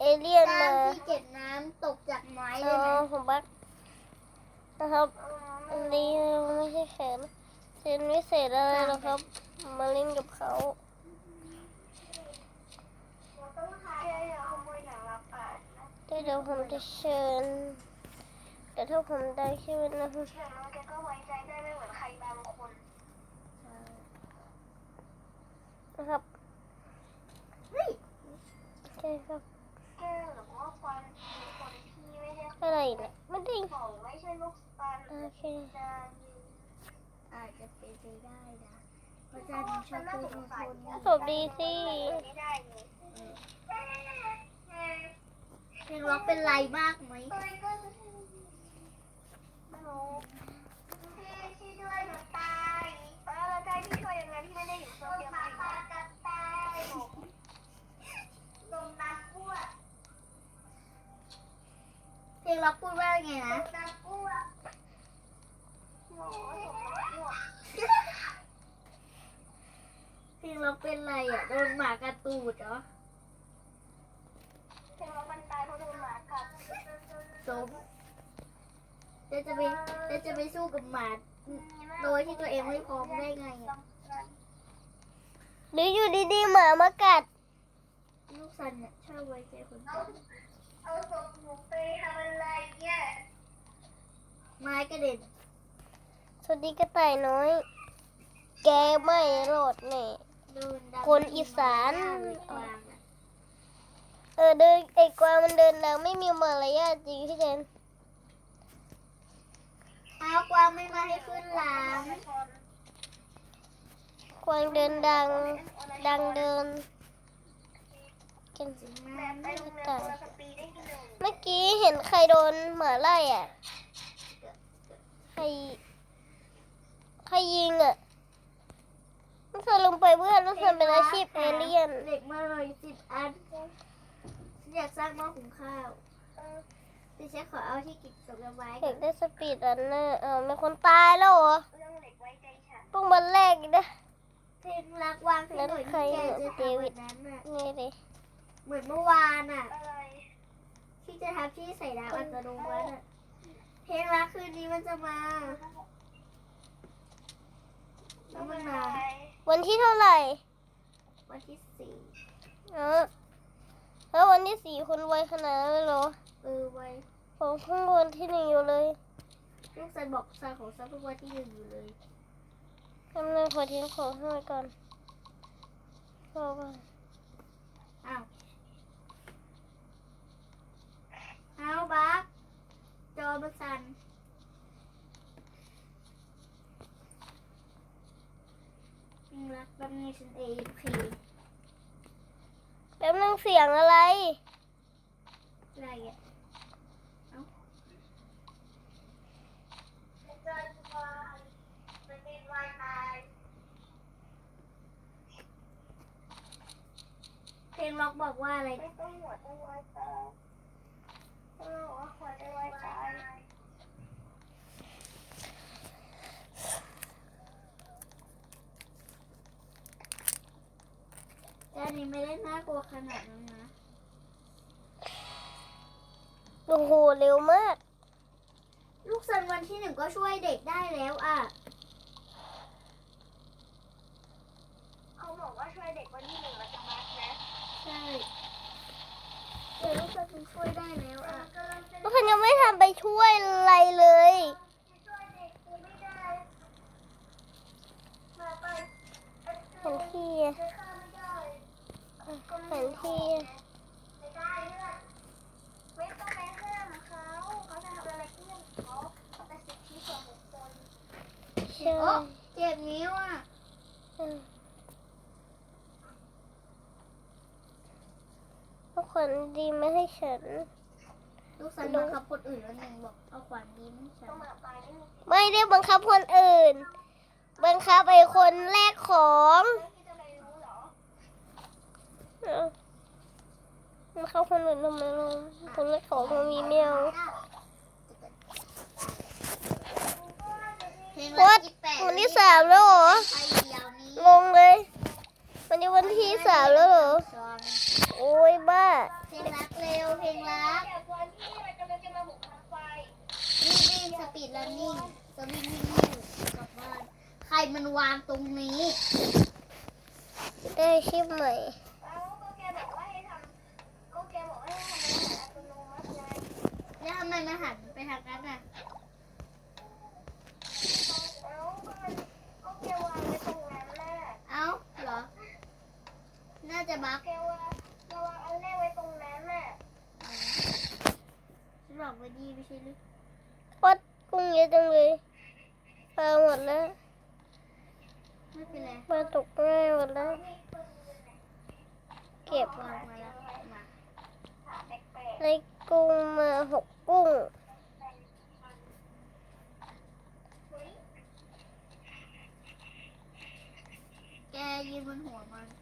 เอเลี่ยนสร้างมาที่เก็บน้ำตกจากไม้เอได้ไหมอผมบักนะครับ อันนี้ไม่ใช่แขนเซนไม่เสร็จอะไรหรอกครับ มาเล่นกับเขาต้องหาเดี๋ยวขโมยหนังเราไปแต่เดี๋ยวผมจะเชิญ แต่ถ้าผมได้ชื่อนะครับเชื่อน้องแกก็ไว้ใจได้ไม่เหมือนใครบางคนนะครับ เฮ้ย โอเคครับแกหรื อว่าคนคนที่ไม่ได้อะไรเนี่ยไม่ได้ของไม่ใช่ลูกปันโอเคจะอาจจะเป็นไปได้นะเพราะจานชอบพูดทุกคนนี่สวัสดีสิไม่ได้เลยเพลงร็อกเป็นไรมากไหมไม่รู้พี่ช่วยด้วยหนูตายเออเราใจพี่ช่วยยังไงที่ไม่ได้อยู่โซเชียลมีเดียจะตายลงน้ำอ้วก เพ ลงร็อกพูดว่าไงลนะงน้ำอ้วกโอ้ยลงน้ำอ้วกเพลงร็อกเป็นไรอะโดนหมากระตูดเหรอเพลงเรามันตายเพราะโดนหมากัดสมแล้วจะไปแล้วจะไปสู้กับหมาโดยที่ตัวเองไม่พร้อมได้ไงอะหรืออยู่ดีๆหมามากัดลูกซันเนี่ยชอบไว้ใจคนอื่น เอาศพหนูไปทำอะไรเนี่ย ไม้กระเด็นสวัสดีกระต่ายน้อย แกไม่รอดแน่โดนดำคนอีสานหน้เลยกวางอะเออเดินไอ้กวางมันเดินแล้วไม่มีมารยาทจริงพี่เจนเอากวางไม่มาให้ขึ้นหลัง กวางเดินดัง ดังเดิน กันจริงแบนะบได้ดูแลตัวสปีดได้ที่หนึ่งเมื่อกี้เห็นใครโดนหมาไล่อะ ใคร ใครยิงอะลูกเสือลงไปเพื่อนลูกเสือเป็นอาชีพเอเลี่ยนเด็กมาเลยสิบอันฉันอยากสร้างหม้อหุงข้าวแต่ฉันขอเอาที่กิจสมไว้อยากได้สปีดรันเนอร์เออมีคนตายแล้วเหรอเรื่องเด็กไว้ใจฉันต้องมาแลกอีกนะเพลงรักวางที่หน่วยที่แกจะทำแบบนั้นน่ะนี่ดิ เหมือนเมื่อวานอะ อะไรที่จะทำที่ใส่ดาวอัตโนมัติอะเพลงรักคืนนี้มันจะมาแล้วมันมาวันที่เท่าไหร่ วันที่สี่เออแล้ววันที่สี่คนไวขนาดนั้นเลยเหรอเออไว้ผมเพิ่งวันที่หนึ่งอยู่เลยลูกซันบอกซันของซันเพิ่งวันที่หนึ่งอยู่เลยกำลังขอทิ้งของให้ไว้ก่อนรอก่อนอ้าว เอาบักจอมันสั่นเพลงรักแบบนี้ฉันเอพีแป๊บนึงเสียงอะไร อะไรอะมันเป็นวายตายเพลงล็อกบอกว่าอะไรไม่ต้องหัวต้องวายตายเออว่าหัวได้วายตาย แต่อันนี้ไม่ได้น่ากลัวขนาดนั้นนะ โอ้โหเร็วมาก ลูกซันวันที่หนึ่งก็ช่วยเด็กได้แล้วอะ เขาบอกว่าช่วยเด็กวันที่หนึ่งเราจะมานะ ใช่ เดี๋ยวลูกซันมันช่วยได้แล้วอะกำลังจะแล้วพันยังไม่ทำไปช่วยอะไรเลยช่วยเด็กกูไม่ได้มาไปแผนที่อะจะฆ่าไม่ได้แผนที่อะไม่ได้เลือดไม่ต้องไปห้ามเขาเขาจะทำอะไรที่เรื่องของเขาแต่สิทธิส่วนบุคคล ใช่ โอ้เจ็บนิ้วอะ อืมทุกคนดีไม่ให้ฉัน ลูกซันบังคับคนอื่นแล้วหนึ่งบอกเอาขวานยิ้มให้ฉันต้องมาตายนี่ไม่ได้บังคับคนอื่น บังคับไอ้คนแลกของเรื่องที่จะไปรู้เหรอเออบังคับคนอื่นทำไมล่ะคนแลกของมันมีแมวเพลงวัรัดกยี่แปดวันที่สามแล้วเหรอ ไปเดียวนี้ งงเลย วันนี้วันที่สามแล้วเหรอสองโอ้ยบ้าตเพลงรักเร็วเพลงรักเดี๋ยววันที่เรากำลังจะมาบุกทางไฟวิ่งวิ่งสปีดรันนิ่งสวิ่งวิ่งวิ่งกลับบ้าน ใครมันวางตรงนี้ ได้ชิปใหม่เอาก็แกบอกว่าให้ทำก็แกบอกให้ทำอาหารอัตโนมัติไงแล้วทำไมมันหันไปทางนั้นอะ เอาก็มันก็แกวางไว้ตรงนั้นแหละ เอ้าเหรอ น่า จะบักแกวางเราวางอันแรกไว้ตรงนั้นน่ะฉันบอกไว้ดีไม่ใช่หรือวัดกุ้งเยอะจังเลยปลาหมดแล้วไม่เป็นไรปลาตกง่ายหมดแล้ว เก็บวางมาแล้วมาแปลกได้กุ้งมาหกกุ้งแกยืนบนหัวมัน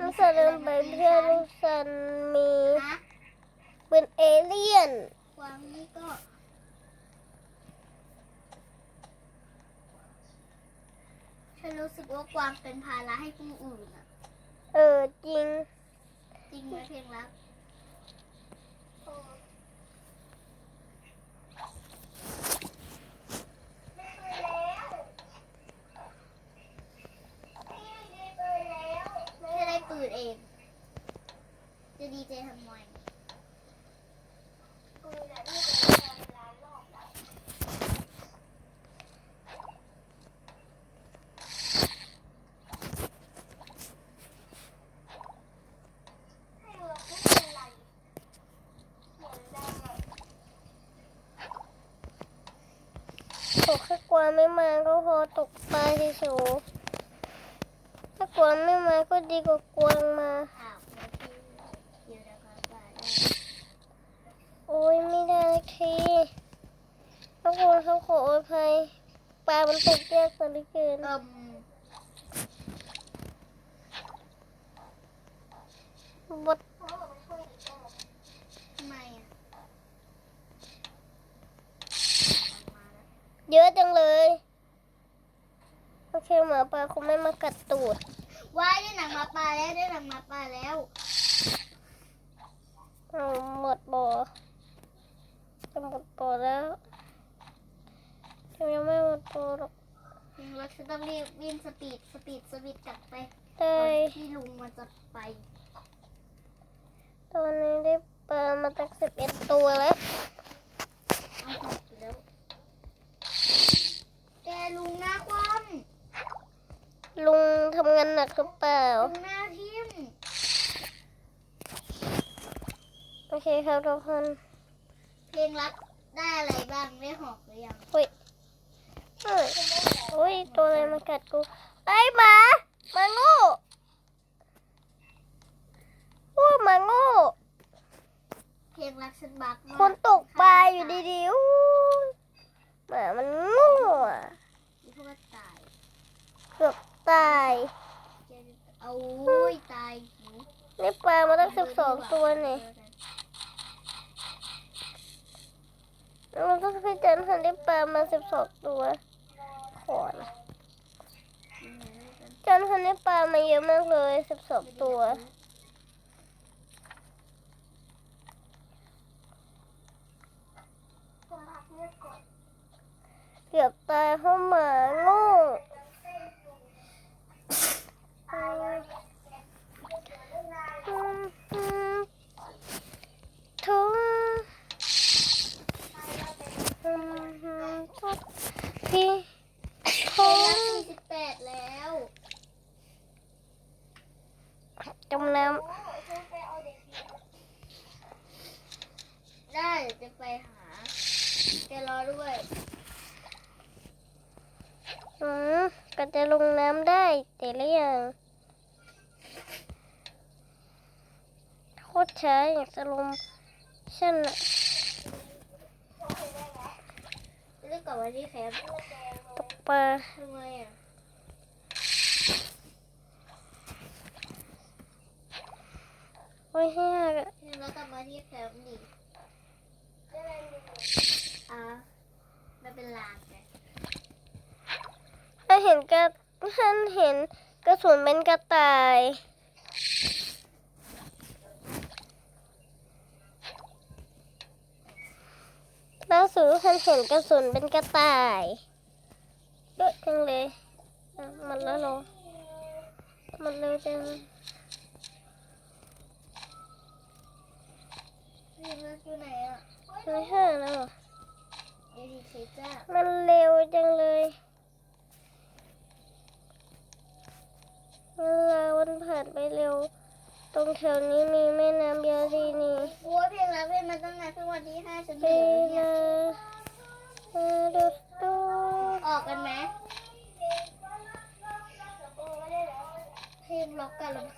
ลูไม่กใส่ซันอะไรเดินไปมาเพื่อนลูกซันมีฮะเป็นเอเลี่ยนวางนี่ก็ฉันรู้สึกว่ากวางเป็นภาระให้ผู้อื่นอะเออจริง จริงไหมเพลงรัก ไม่เคยแล้วไม่เคยแล้ว จะได้ปืนเอง จะทำไมกูจะได้ไปทำร้านรอบแล้วให้เราไม่เป็นไรเหมือนเดิมอะขอแค่กวาไม่มาก็พอตกปลาเฉยๆถ้ากวางไม่มาก็ดีกว่า อ้าวแล้วที่เดี๋ยวนะคะป่าได้ โอ้ยไม่ได้ทีทุกคนเขาขออภัยปลามันตกยากซะ เหลือเกินเอิ่มบดเพราะเราไม่ช่วยอีกแล้วทำไมอะมาแล้วเยอะจังเลย โอเคหมาปลาคงไม่มากัดตูด ว้ายได้หนังหมาป่าแล้วได้หนังหมาป่าแล้วเอาหมดบ่อจะหมดบ่อแล้วยังไม่หมดบ่อหรอก เราจะต้องรีบวิ่งสปีดสปีดสปีดกลับไปได้ก่อนที่ลุงมันจะไปตอนนี้ได้ปลามาตั้งสิบเอ็ดตัวแล้วเอาหกแล้วแกลุงหน้าคว่ลุงทำงานหนักหรือเปล่าำลุงหน้าทิ่มโอเคครับทุกคนเพลงรักได้อะไรบ้างได้หอกหรือยังเฮ้ยเฮ้ย โอ้ยตัวอะไรมากัดกูไอ้ยหมาหมาโง่โอ้ยหมาโง่เพลงรักฉันบักมากคนตกปลาอยู่ดีๆอู้หมามันโง่อะๆเพราะว่าตายเกือบตายแกจะเอาอุ้ยตายหิวได้ปลามาตั้งสิบสองตัวเนี่ยแล้วมันก็พี่จันทันได้ปลามาสิบสองตัว ขอนะจันทันได้ปลามาเยอะมากเลยสิบสองตัว เกือบตายเพราะหมาโง่ทุกพี่ล ทุ งรัก ก สี่สิบแปดแล้ว จมน้ โอ้ยฉันไปเอาเด็กดี ได้เดี๋ยวจะไปหา แกรอด้วยำอืม ก็จะลงน้ำได้แต่ละอย่างโคตรช้าอยากจะลงฉันอะเรื่องกลับมาที่แคมป์ตกปลาทำไมอะโอ้ยยากอะเพลงรักกลับมาที่แคมป์ดิได้เลยอะมันเป็นลางไง เห็นกระท่านเห็นกระสุนเป็นกระต่าย ล่าสุดท่านเห็นกระสุนเป็นกระต่ายเยอะจังเลยอะหมันแล้วเหรอหมันเร็วจังพี่เลิกอยู่ไหนอะไม่ห้าแล้วเหรอเอดีเคจ้ามันเร็วจังเลยเวลาวันผ่านไป เร็ว ตรงแถวนี้มีแม่น้ำยาดีนี่โอ้ยเพลงรักเพลงมาตั้งนานเพิ่งวันที่ห้าฉันเวเหนื่อยแล้วเนี่ยลาเออดูดูออกกันไหมเพลงล็อกกันรำ